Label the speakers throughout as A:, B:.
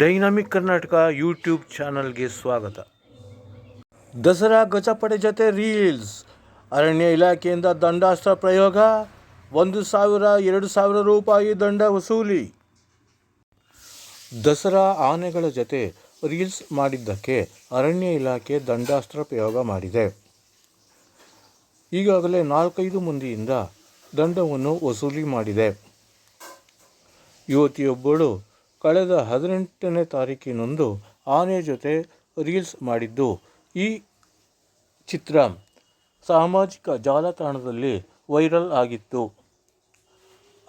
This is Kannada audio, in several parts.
A: ಡೈನಾಮಿಕ್ ಕರ್ನಾಟಕ ಯೂಟ್ಯೂಬ್ ಚಾನಲ್ಗೆ ಸ್ವಾಗತ. ದಸರಾ ಗಜಪಡೆ ಜೊತೆ ರೀಲ್ಸ್. ಅರಣ್ಯ ಇಲಾಖೆಯಿಂದ ದಂಡಾಸ್ತ್ರ ಪ್ರಯೋಗ. ಒಂದು ಸಾವಿರ, ಎರಡು ಸಾವಿರ ರೂಪಾಯಿ ದಂಡ ವಸೂಲಿ. ದಸರಾ ಆನೆಗಳ ಜೊತೆ ರೀಲ್ಸ್ ಮಾಡಿದ್ದಕ್ಕೆ ಅರಣ್ಯ ಇಲಾಖೆ ದಂಡಾಸ್ತ್ರ ಪ್ರಯೋಗ ಮಾಡಿದೆ. ಈಗಾಗಲೇ ನಾಲ್ಕೈದು ಮಂದಿಯಿಂದ ದಂಡವನ್ನು ವಸೂಲಿ ಮಾಡಿದೆ. ಯುವತಿಯೊಬ್ಬಳು ಕಳೆದ ಹದಿನೆಂಟನೇ ತಾರೀಕಿನಂದು ಆನೆ ಜೊತೆ ರೀಲ್ಸ್ ಮಾಡಿದ್ದು. ಈ ಚಿತ್ರ ಸಾಮಾಜಿಕ ಜಾಲತಾಣದಲ್ಲಿ ವೈರಲ್ ಆಗಿತ್ತು.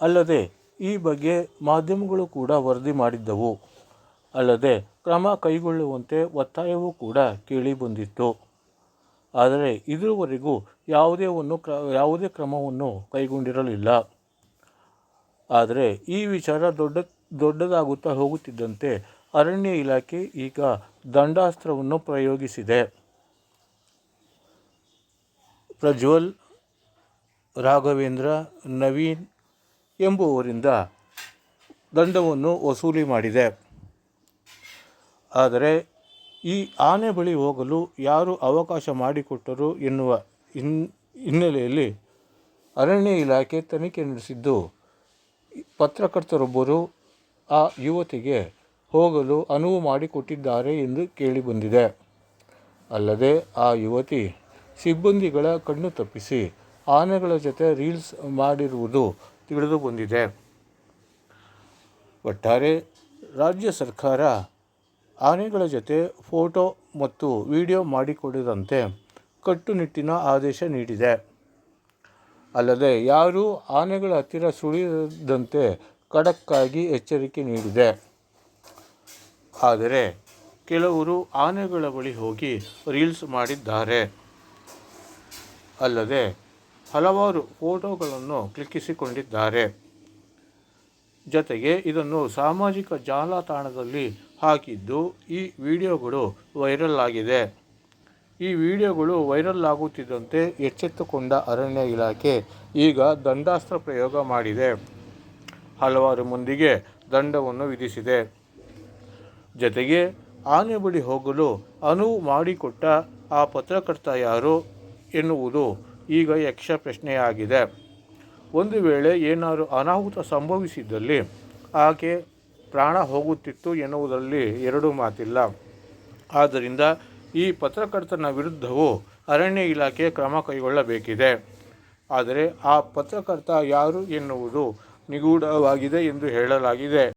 A: ಅಲ್ಲದೆ, ಈ ಬಗ್ಗೆ ಮಾಧ್ಯಮಗಳು ಕೂಡ ವರದಿ ಮಾಡಿದ್ದವು. ಅಲ್ಲದೆ, ಕ್ರಮ ಕೈಗೊಳ್ಳುವಂತೆ ಒತ್ತಾಯವೂ ಕೂಡ ಕೇಳಿ ಬಂದಿತ್ತು. ಆದರೆ, ಇದುವರೆಗೂ ಯಾವುದೇ ಒಂದು ಕ್ರ, ಯಾವುದೇ ಕ್ರಮವನ್ನು ಕೈಗೊಂಡಿರಲಿಲ್ಲ. ಆದರೆ, ಈ ವಿಚಾರ ದೊಡ್ಡ ದೊಡ್ಡದಾಗುತ್ತಾ ಹೋಗುತ್ತಿದ್ದಂತೆ ಅರಣ್ಯ ಇಲಾಖೆ ಈಗ ದಂಡಾಸ್ತ್ರವನ್ನು ಪ್ರಯೋಗಿಸಿದೆ. ಪ್ರಜ್ವಲ್, ರಾಘವೇಂದ್ರ, ನವೀನ್ ಎಂಬುವರಿಂದ ದಂಡವನ್ನು ವಸೂಲಿ ಮಾಡಿದೆ. ಆದರೆ ಈ ಆನೆ ಬಳಿ ಹೋಗಲು ಯಾರು ಅವಕಾಶ ಮಾಡಿಕೊಟ್ಟರು ಎನ್ನುವ ಹಿನ್, ಹಿನ್ನೆಲೆಯಲ್ಲಿ ಅರಣ್ಯ ಇಲಾಖೆ ತನಿಖೆ ನಡೆಸಿದ್ದು. ಪತ್ರಕರ್ತರೊಬ್ಬರು ಆ ಯುವತಿಗೆ ಹೋಗಲು ಅನುವು ಮಾಡಿಕೊಟ್ಟಿದ್ದಾರೆ ಎಂದು ಕೇಳಿಬಂದಿದೆ. ಅಲ್ಲದೆ ಆ ಯುವತಿ ಸಿಬ್ಬಂದಿಗಳ ಕಣ್ಣು ತಪ್ಪಿಸಿ ಆನೆಗಳ ಜೊತೆ ರೀಲ್ಸ್ ಮಾಡಿರುವುದು ತಿಳಿದು ಬಂದಿದೆ. ಒಟ್ಟಾರೆ ರಾಜ್ಯ ಸರ್ಕಾರ ಆನೆಗಳ ಜೊತೆ ಫೋಟೋ ಮತ್ತು ವಿಡಿಯೋ ಮಾಡಿಕೊಡದಂತೆ ಕಟ್ಟುನಿಟ್ಟಿನ ಆದೇಶ ನೀಡಿದೆ. ಅಲ್ಲದೆ ಯಾರೂ ಆನೆಗಳ ಹತ್ತಿರ ಸುಳಿಯದಂತೆ ಖಡಕ್ಕಾಗಿ ಎಚ್ಚರಿಕೆ ನೀಡಿದೆ. ಆದರೆ ಕೆಲವರು ಆನೆಗಳ ಬಳಿ ಹೋಗಿ ರೀಲ್ಸ್ ಮಾಡಿದ್ದಾರೆ. ಅಲ್ಲದೆ ಹಲವಾರು ಫೋಟೋಗಳನ್ನು ಕ್ಲಿಕ್ಕಿಸಿಕೊಂಡಿದ್ದಾರೆ. ಜೊತೆಗೆ ಇದನ್ನು ಸಾಮಾಜಿಕ ಜಾಲತಾಣದಲ್ಲಿ ಹಾಕಿದ್ದು ಈ ವಿಡಿಯೋಗಳು ವೈರಲ್ ಆಗಿದೆ. ಈ ವಿಡಿಯೋಗಳು ವೈರಲ್ ಆಗುತ್ತಿದ್ದಂತೆ ಎಚ್ಚೆತ್ತುಕೊಂಡ ಅರಣ್ಯ ಇಲಾಖೆ ಈಗ ದಂಡಾಸ್ತ್ರ ಪ್ರಯೋಗ ಮಾಡಿದೆ. ಹಲವಾರು ಮಂದಿಗೆ ದಂಡವನ್ನು ವಿಧಿಸಿದೆ. ಜೊತೆಗೆ ಆನೆ ಬಳಿ ಹೋಗಲು ಅನುವು ಮಾಡಿಕೊಟ್ಟ ಆ ಪತ್ರಕರ್ತ ಯಾರು ಎನ್ನುವುದು ಈಗ ಯಕ್ಷ ಪ್ರಶ್ನೆಯಾಗಿದೆ. ಒಂದು ವೇಳೆ ಏನಾದರೂ ಅನಾಹುತ ಸಂಭವಿಸಿದ್ದಲ್ಲಿ ಆಕೆ ಪ್ರಾಣ ಹೋಗುತ್ತಿತ್ತು ಎನ್ನುವುದರಲ್ಲಿ ಎರಡೂ ಮಾತಿಲ್ಲ. ಆದ್ದರಿಂದ ಈ ಪತ್ರಕರ್ತನ ವಿರುದ್ಧವೂ ಅರಣ್ಯ ಇಲಾಖೆ ಕ್ರಮ ಕೈಗೊಳ್ಳಬೇಕಿದೆ. ಆದರೆ ಆ ಪತ್ರಕರ್ತ ಯಾರು ಎನ್ನುವುದು ನಿಗೂಢವಾಗಿದೆ ಎಂದು ಹೇಳಲಾಗಿದೆ.